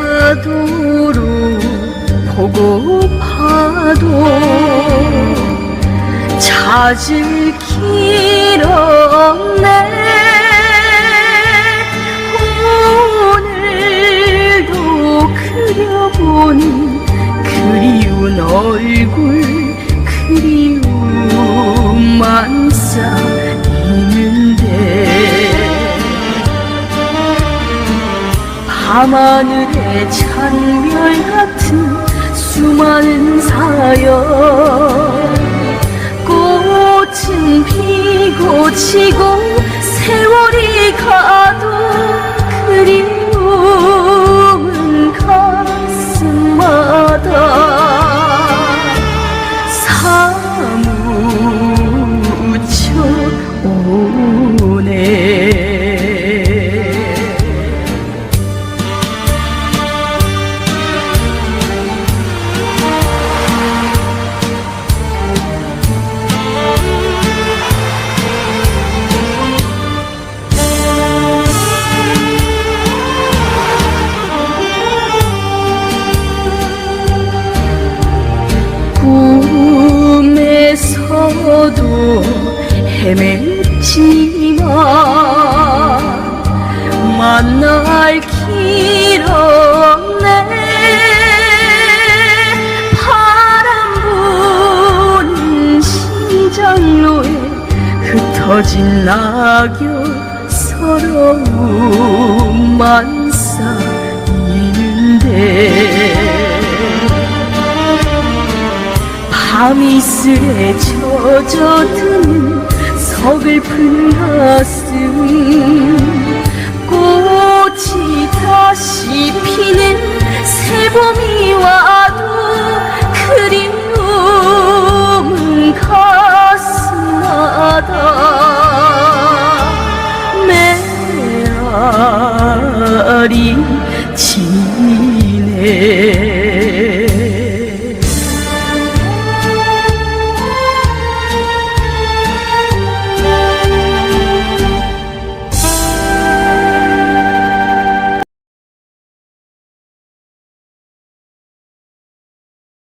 애타도록 보고파도 찾을 길 없네. 오늘도 그려보니 그리운 얼굴 그리움만 쌓 밤하늘의 찬별 같은 수많은 사연. 꽃은 피고 지 헤맸지만 만날 길 없네. 바람 부는 시장로에 흩어진 낙엽 서러움만 쌓이는데 밤이슬에 젖어드는 서글픈 가슴 꽃이 다시 피는 새봄이